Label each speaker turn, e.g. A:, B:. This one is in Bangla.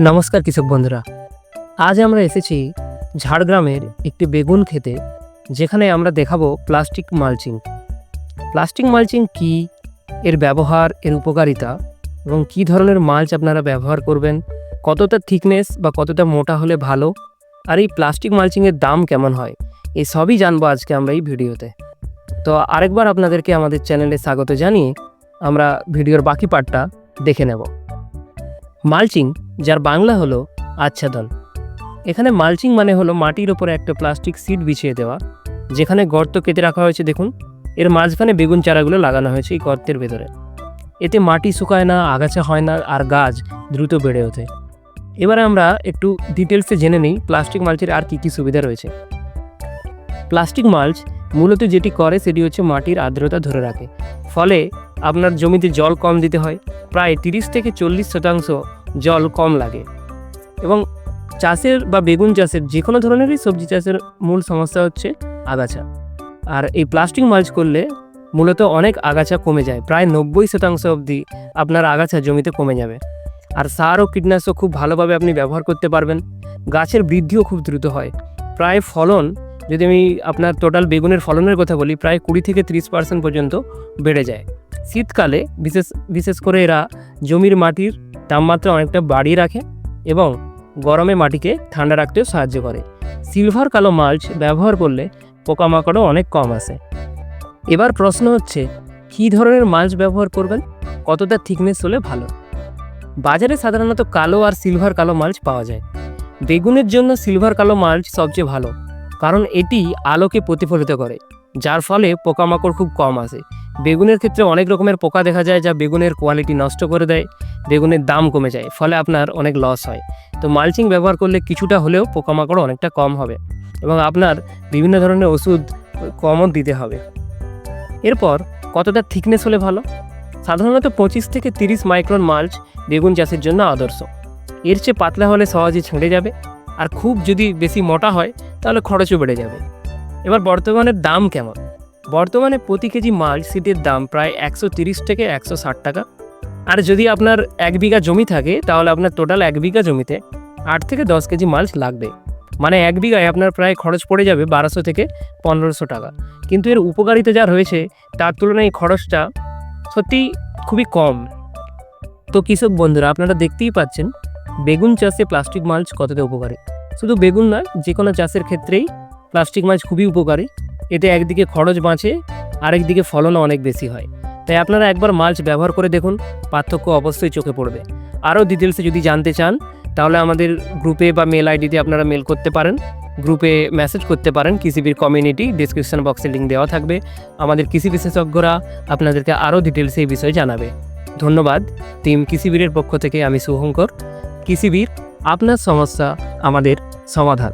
A: নমস্কার কৃষক বন্ধুরা। আজ আমরা এসেছি ঝাড়গ্রামের একটি বেগুন খেতে যেখানে আমরা দেখাবো প্লাস্টিক মালচিং। প্লাস্টিক মালচিং কি, এর ব্যবহার, এর উপকারিতা, এবং কি ধরনের মালচ আপনারা ব্যবহার করবেন, কতটা থিকনেস বা কতটা মোটা হলে ভালো, আর এই প্লাস্টিক মালচিংয়ের দাম কেমন হয় এই সবই জানব আজকে আমরা এই ভিডিওতে। তো আরেকবার আপনাদেরকে আমাদের চ্যানেলে স্বাগত জানিয়ে আমরা ভিডিওর বাকি পার্টটা দেখে নেব। মালচিং, যার বাংলা হলো আচ্ছাদন। এখানে মালচিং মানে হলো মাটির ওপরে একটা প্লাস্টিক সিট বিছিয়ে দেওয়া, যেখানে গর্ত কেটে রাখা হয়েছে, দেখুন। এর মাঝখানে বেগুন চারাগুলো লাগানো হয়েছে এই গর্তের ভেতরে। এতে মাটি শুকায় না, আগাছা হয় না, আর গাছ দ্রুত বেড়ে ওঠে। এবারে আমরা একটু ডিটেলসে জেনে নিই প্লাস্টিক মালচের আর কী কী সুবিধা রয়েছে। প্লাস্টিক মালচ মূলত যেটি করে, সেটি হচ্ছে মাটির আর্দ্রতা ধরে রাখে। ফলে আপনার জমিতে জল কম দিতে হয়, প্রায় তিরিশ থেকে চল্লিশ শতাংশ জল কম লাগে। এবং চাষের বা বেগুন চাষের যে কোনো ধরনেরই সবজি চাষের মূল সমস্যা হচ্ছে আগাছা। আর এই প্লাস্টিক মালচ করলে মূলত অনেক আগাছা কমে যায়, প্রায় নব্বই শতাংশ অবধি আপনার আগাছা জমিতে কমে যাবে। আর সার ও কীটনাশক খুব ভালোভাবে আপনি ব্যবহার করতে পারবেন, গাছের বৃদ্ধিও খুব দ্রুত হয়। প্রায় ফলন, যদি আমি আপনার টোটাল বেগুনের ফলনের কথা বলি, প্রায় কুড়ি থেকে ত্রিশ পার্সেন্ট পর্যন্ত বেড়ে যায়। শীতকালে বিশেষ বিশেষ করে এরা জমির মাটির তাপমাত্রা অনেকটা বাড়িয়ে রাখে এবং গরমে মাটিকে ঠান্ডা রাখতেও সাহায্য করে। সিলভার কালো মাল্চ ব্যবহার করলে পোকামাকড়ও অনেক কম আসে। এবার প্রশ্ন হচ্ছে, কী ধরনের মাল্চ ব্যবহার করবেন? কতটা থিকনেস হলে ভালো? বাজারে সাধারণত কালো আর সিলভার কালো মাল্চ পাওয়া যায়। বেগুনের জন্য সিলভার কালো মাল্চ সবচেয়ে ভালো, কারণ এটি আলোকে প্রতিফলিত করে। যার ফলে পোকামাকড় খুব কম আসে। বেগুনের ক্ষেত্রে অনেক রকমের পোকা দেখা যায় যা বেগুনের কোয়ালিটি নষ্ট করে দেয়, বেগুনের দাম কমে যায়, ফলে আপনার অনেক লস হয়। তো মালচিং ব্যবহার করলে কিছুটা হলেও পোকামাকড় অনেকটা কম হবে এবং আপনার বিভিন্ন ধরনের ওষুধ কমও দিতে হবে। এরপর কতটা থিকনেস হলে ভালো? সাধারণত পঁচিশ থেকে তিরিশ মাইক্রন মাল্চ বেগুন চাষের জন্য আদর্শ। এর চেয়ে পাতলা হলে সহজে ছেঁড়ে যাবে। আর খুব যদি বেশি মোটা হয়, তাহলে খরচও বেড়ে যাবে। এবার বর্তমানের দাম কেমন? বর্তমানে প্রতি কেজি মাল সিটের দাম প্রায় একশো তিরিশ থেকে একশো ষাট টাকা। আর যদি আপনার এক বিঘা জমি থাকে, তাহলে আপনার টোটাল এক বিঘা জমিতে আট থেকে দশ কেজি মালচ লাগবে। মানে এক বিঘায় আপনার প্রায় খরচ পড়ে যাবে বারোশো থেকে পনেরোশো টাকা। কিন্তু এর উপকারিতা যা রয়েছে, তার তুলনায় এই খরচটা সত্যি খুবই কম। তো কৃষক বন্ধুরা, আপনারা দেখতেই পাচ্ছেন, বেগুন চাষে প্লাস্টিক মালচ কতটা উপকারী। শুধু বেগুন নয় যে কোনো চাষের ক্ষেত্রেই প্লাস্টিক মাছ খুবই উপকারী। এতে একদিকে খরচ বাঁচে, আরেকদিকে ফলনও অনেক বেশি হয়। তাই আপনারা একবার মালচ ব্যবহার করে দেখুন, পার্থক্য অবশ্যই চোখে পড়বে। আরও ডিটেলসে যদি জানতে চান, তাহলে আমাদের গ্রুপে বা মেল আইডিতে আপনারা মেল করতে পারেন। গ্রুপে মেসেজ করতে পারেন কৃষিবির কমিউনিটি ডিসক্রিপশন বক্সে লিঙ্ক দেওয়া থাকবে। আমাদের কৃষি বিশেষজ্ঞরা আপনাদেরকে আরও ডিটেলসে এই বিষয়ে জানাবে। ধন্যবাদ। টিম কৃষিবীরের পক্ষ থেকে আমি শুভঙ্কর কৃষিবীর আপনার সমস্যা আমাদের সমাধান।